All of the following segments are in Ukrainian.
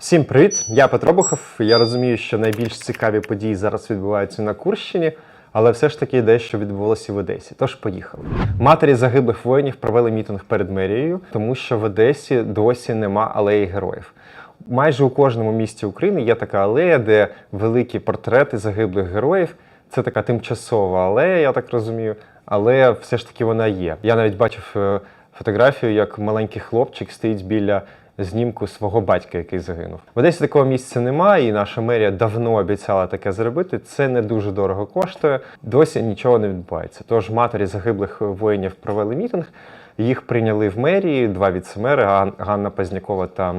Всім привіт! Я Петро Бухов. Я розумію, що найбільш цікаві події зараз відбуваються на Курщині, але все ж таки дещо відбувалося в Одесі. Тож поїхали. Матері загиблих воїнів провели мітинг перед мерією, тому що в Одесі досі нема алеї героїв. Майже у кожному місті України є така алея, де великі портрети загиблих героїв. Це така тимчасова алея, я так розумію, але все ж таки вона є. Я навіть бачив е, фотографію, як маленький хлопчик стоїть біля знімку свого батька, який загинув. В Одесі такого місця немає, і наша мерія давно обіцяла таке зробити. Це не дуже дорого коштує. Досі нічого не відбувається. Тож матері загиблих воїнів провели мітинг. Їх прийняли в мерії два віцемери Ганна Пазнякова та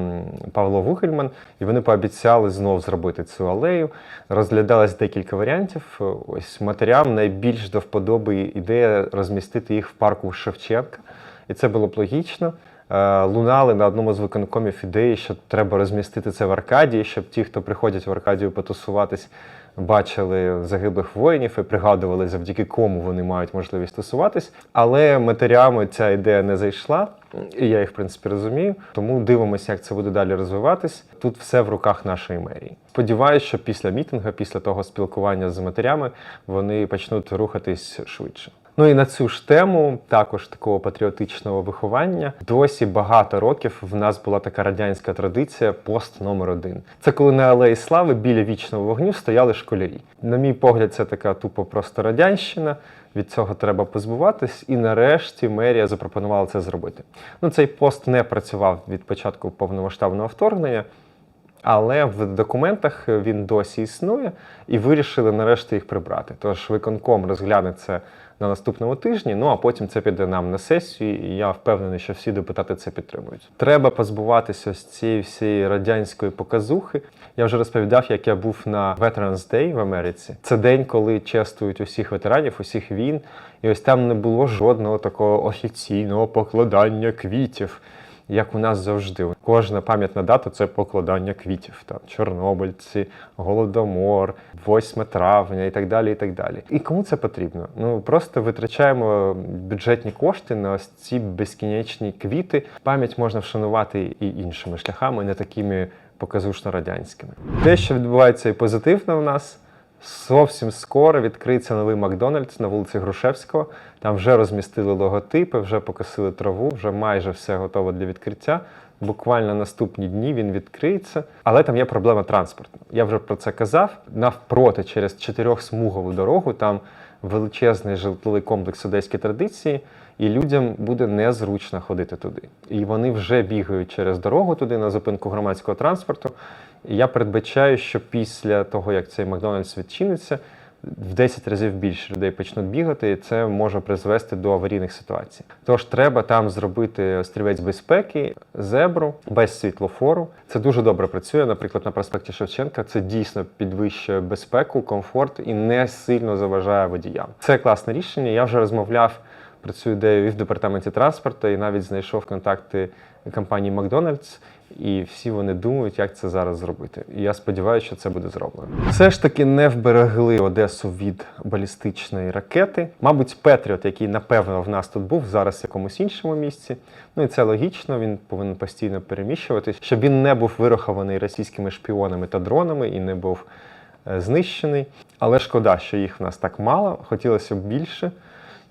Павло Вугельман. І вони пообіцяли знов зробити цю алею. Розглядалось декілька варіантів. Ось матерям найбільш до вподоби ідея розмістити їх в парку Шевченка. І це було б логічно. Е, Лунали на одному з виконкомів ідеї, що треба розмістити це в Аркадії, щоб ті, хто приходять в Аркадію потусуватись, бачили загиблих воїнів і пригадували, завдяки кому вони мають можливість тусуватись. Але матерями ця ідея не зайшла, і я їх, в принципі, розумію. Тому дивимося, як це буде далі розвиватись. Тут все в руках нашої мерії. Сподіваюсь, що після мітингу, після того спілкування з матерями, вони почнуть рухатись швидше. Ну і на цю ж тему, також такого патріотичного виховання, досі багато років в нас була така радянська традиція пост номер один. Це коли на алеї слави біля вічного вогню стояли школярі. На мій погляд, це така тупо просто радянщина. Від цього треба позбуватись, і нарешті мерія запропонувала це зробити. Ну, цей пост не працював від початку повномасштабного вторгнення. Але в документах він досі існує, і вирішили нарешті їх прибрати. Тож виконком розгляне це на наступному тижні. Ну а потім це піде нам на сесію, і я впевнений, що всі депутати це підтримують. Треба позбуватися з цієї всієї радянської показухи. Я вже розповідав, як я був на Veterans Day в Америці. Це день, коли чествують усіх ветеранів, усіх війн. І ось там не було жодного такого офіційного покладання квітів як у нас завжди. Кожна пам'ятна дата це покладання квітів. Там Чорнобильці, Голодомор, 8 травня і так далі. І так далі. І кому це потрібно? Ну просто витрачаємо бюджетні кошти на ось ці безкінечні квіти. Пам'ять можна вшанувати і іншими шляхами, не такими показушно радянськими. Те, що відбувається і позитивно у нас. Зовсім скоро відкриється новий Макдональдс на вулиці Грушевського. Там вже розмістили логотипи, вже покосили траву, вже майже все готово для відкриття. Буквально наступні дні він відкриється, але там є проблема транспорту. Я вже про це казав. Навпроти через чотирьохсмугову дорогу там величезний житловий комплекс одеські традиції, і людям буде незручно ходити туди. І вони вже бігають через дорогу туди на зупинку громадського транспорту. І я передбачаю, що після того, як цей Макдональдс відчиниться, в 10 разів більше людей почнуть бігати, і це може призвести до аварійних ситуацій. Тож треба там зробити острівець безпеки, зебру без світлофору. Це дуже добре працює. Наприклад, на проспекті Шевченка це дійсно підвищує безпеку, комфорт і не сильно заважає водіям. Це класне рішення. Я вже розмовляв про цю і в департаменті транспорту, і навіть знайшов контакти компанії Макдональдс. І всі вони думають, як це зараз зробити. І я сподіваюся, що це буде зроблено. Все ж таки не вберегли Одесу від балістичної ракети. Мабуть, Петріот, який напевно в нас тут був, зараз в якомусь іншому місці. Ну і це логічно. Він повинен постійно переміщуватись, щоб він не був вирахований російськими шпіонами та дронами і не був е, знищений. Але шкода, що їх в нас так мало. Хотілося б більше.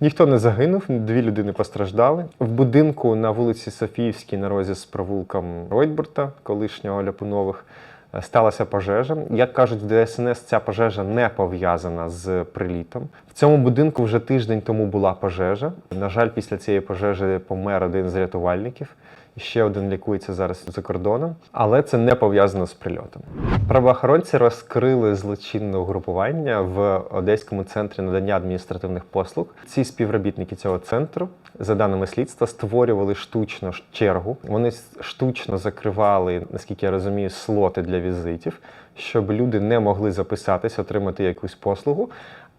Ніхто не загинув, дві людини постраждали. В будинку на вулиці Софіївській на розі з провулком Ройтбурта, колишнього Ляпунових, е, сталася пожежа. Як кажуть в ДСНС, ця пожежа не пов'язана з прилітом. В цьому будинку вже тиждень тому була пожежа. На жаль, після цієї пожежі помер один з рятувальників. Ще один лікується зараз за кордоном, але це не пов'язано з прильотом. Правоохоронці розкрили злочинне угрупування в Одеському центрі надання адміністративних послуг. Ці співробітники цього центру, за даними слідства, створювали штучно чергу. Вони штучно закривали, наскільки я розумію, слоти для візитів, щоб люди не могли записатись, отримати якусь послугу.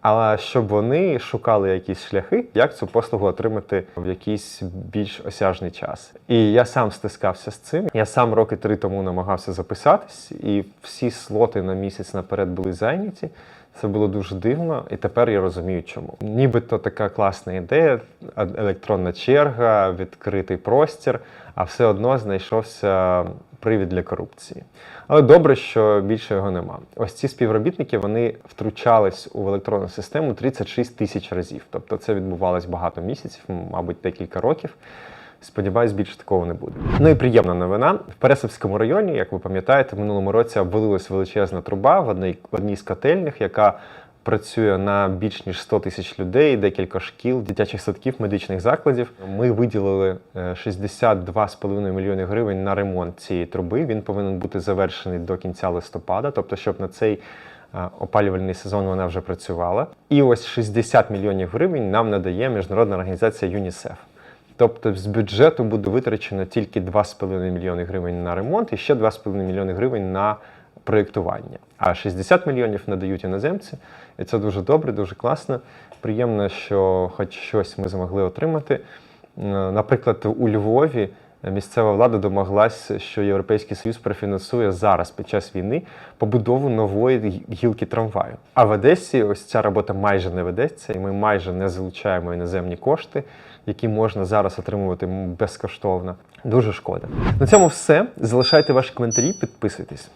Але щоб вони шукали якісь шляхи, як цю послугу отримати в якийсь більш осяжний час. І я сам стискався з цим. Я сам роки три тому намагався записатись, і всі слоти на місяць наперед були зайняті. Це було дуже дивно, і тепер я розумію, чому. Нібито така класна ідея, електронна черга, відкритий простір, а все одно знайшовся привід для корупції. Але добре, що більше його нема. Ось ці співробітники вони втручались у електронну систему 36 тисяч разів. Тобто це відбувалось багато місяців, мабуть, декілька років. Сподіваюсь, більше такого не буде. Ну і приємна новина. В Пересипському районі, як ви пам'ятаєте, в минулому році обвалилась величезна труба в одній, в одній з котельних, яка працює на більш ніж 100 тисяч людей, декілька шкіл, дитячих садків, медичних закладів. Ми виділили е, 62,5 мільйони гривень на ремонт цієї труби. Він повинен бути завершений до кінця листопада, тобто, щоб на цей е, опалювальний сезон вона вже працювала. І ось 60 мільйонів гривень нам надає міжнародна організація ЮНІСЕФ. Тобто з бюджету буде витрачено тільки 2,5 мільйони гривень на ремонт і ще 2,5 мільйони гривень на проєктування. А 60 мільйонів надають іноземці, і це дуже добре, дуже класно. Приємно, що хоч щось ми змогли отримати. Наприклад, у Львові місцева влада домоглась, що Європейський Союз профінансує зараз під час війни побудову нової гілки трамваю. А в Одесі ось ця робота майже не ведеться, і ми майже не залучаємо іноземні кошти, які можна зараз отримувати безкоштовно. Дуже шкода. На цьому все. Залишайте ваші коментарі, підписуйтесь.